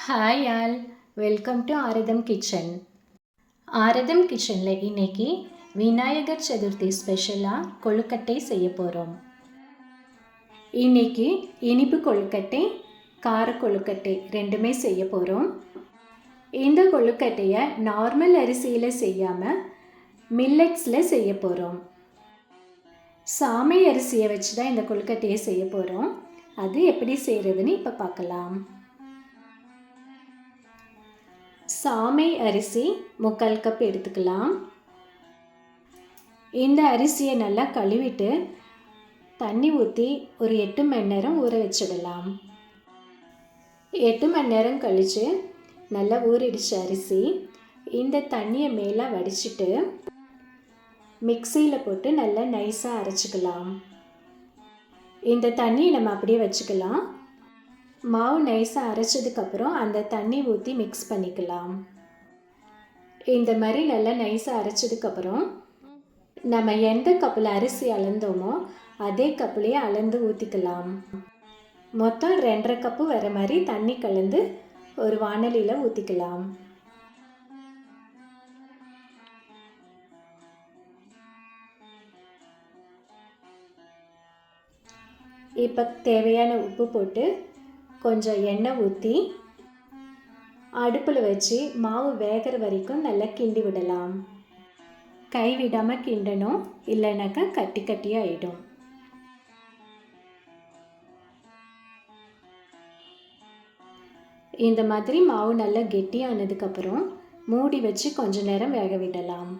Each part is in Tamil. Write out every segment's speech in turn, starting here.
Hi all welcome to Aaratham kitchen Aaratham கிச்சனில் இன்னைக்கு விநாயகர் சதுர்த்தி ஸ்பெஷலாக கொழுக்கட்டை செய்ய போகிறோம் இன்னைக்கு இனிப்பு கொழுக்கட்டை கார கொழுக்கட்டை ரெண்டுமே செய்ய போகிறோம் இந்த கொழுக்கட்டையை நார்மல் அரிசியில் செய்யாமல் மில்லட்ஸில் செய்ய போகிறோம் சாமை அரிசியை வச்சு தான் இந்த கொழுக்கட்டையை செய்ய போகிறோம் அது எப்படி செய்கிறதுன்னு இப்போ பார்க்கலாம். சாமை அரிசி முக்கால் கப் எடுத்துக்கலாம். இந்த அரிசியை நல்லா கழுவிட்டு தண்ணி ஊற்றி ஒரு எட்டு மணி நேரம் ஊற வச்சிடலாம். எட்டு மணி நேரம் கழித்து நல்லா ஊறிடுச்சு அரிசி. இந்த தண்ணியை மேலே வடிச்சிட்டு மிக்சியில் போட்டு நல்லா நைஸாக அரைச்சிக்கலாம். இந்த தண்ணியை நம்ம அப்படியே வச்சுக்கலாம். மாவு நைஸாக அரைச்சதுக்கப்புறம் அந்த தண்ணி ஊற்றி மிக்ஸ் பண்ணிக்கலாம். இந்த மாதிரி நல்லா நைஸாக அரைச்சதுக்கப்புறம் நம்ம எந்த கப்பில் அரிசி அளந்தோமோ அதே கப்புலேயே அளந்து ஊற்றிக்கலாம் மொத்தம் ரெண்டரை கப்பு வர மாதிரி தண்ணி கலந்து ஒரு வானலியில் ஊற்றிக்கலாம் இப்போ தேவையான உப்பு போட்டு கொஞ்சம் எண்ணெய் ஊற்றி அடுப்பில் வச்சு மாவு வேகிற வரைக்கும் நல்லா கிண்டி விடலாம். கை விடாமல் கிண்டணும் இல்லைனாக்கா கட்டி கட்டி ஆகிடும் இந்த மாதிரி மாவு நல்லா கெட்டியானதுக்கப்புறம் மூடி வச்சு கொஞ்ச நேரம் வேக விடலாம்.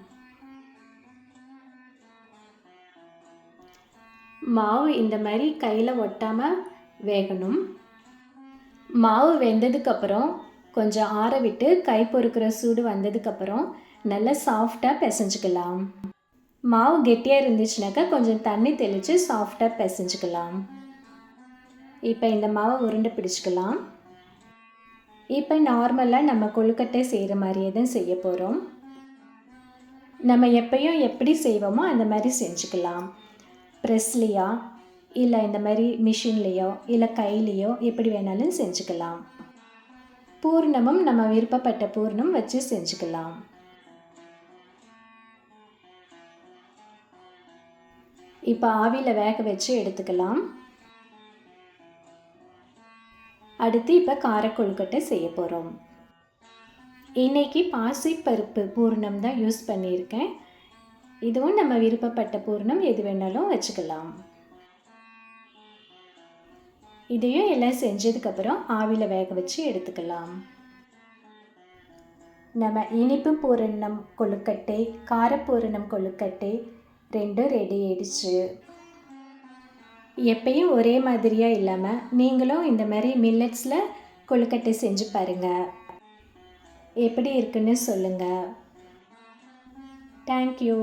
மாவு இந்த மாதிரி கையில் ஒட்டாமல் வேகணும். மாவு வெந்ததுக்கப்புறம் கொஞ்சம் ஆற விட்டு கை பொறுக்கிற சூடு வந்ததுக்கப்புறம் நல்லா சாஃப்டாக பிசைஞ்சுக்கலாம். மாவு கெட்டியாக இருந்துச்சுனாக்கா கொஞ்சம் தண்ணி தெளித்து சாஃப்டாக பிசைஞ்சுக்கலாம். இப்போ இந்த மாவை உருண்டை பிடிச்சிக்கலாம். இப்போ நார்மலாக நம்ம கொழுக்கட்டை செய்கிற மாதிரியே தான் செய்ய போகிறோம் நம்ம எப்பயும் எப்படி செய்வோமோ அந்த மாதிரி செஞ்சுக்கலாம். ப்ரெஸ்லியாக இல்லை இந்த மாதிரி மிஷின்லேயோ இல்லை கையிலையோ எப்படி வேணாலும் செஞ்சுக்கலாம். பூர்ணமும் நம்ம விருப்பப்பட்ட பூர்ணம் வச்சு செஞ்சுக்கலாம். இப்போ ஆவியில் வேக வச்சு எடுத்துக்கலாம். அடுத்து இப்போ காரக்கொழுக்கட்டை செய்ய போகிறோம் இன்றைக்கி பாசிப்பருப்பு பூர்ணம் தான் யூஸ் பண்ணியிருக்கேன். இதுவும் நம்ம விருப்பப்பட்ட பூர்ணம் எது வேணாலும் வச்சுக்கலாம். இதையும் எல்லாம் செஞ்சதுக்கப்புறம் ஆவியில் வேக வச்சு எடுத்துக்கலாம். நம்ம இனிப்பு பூரணம் கொழுக்கட்டை காரப்பூரணம் கொழுக்கட்டை ரெண்டும் ரெடி ஆயிடுச்சு. எப்பயும் ஒரே மாதிரியாக இல்லாமல் நீங்களும் இந்த மாதிரி மில்லட்ஸில் கொழுக்கட்டை செஞ்சு பாருங்கள் எப்படி இருக்குன்னு சொல்லுங்கள் தேங்க்யூ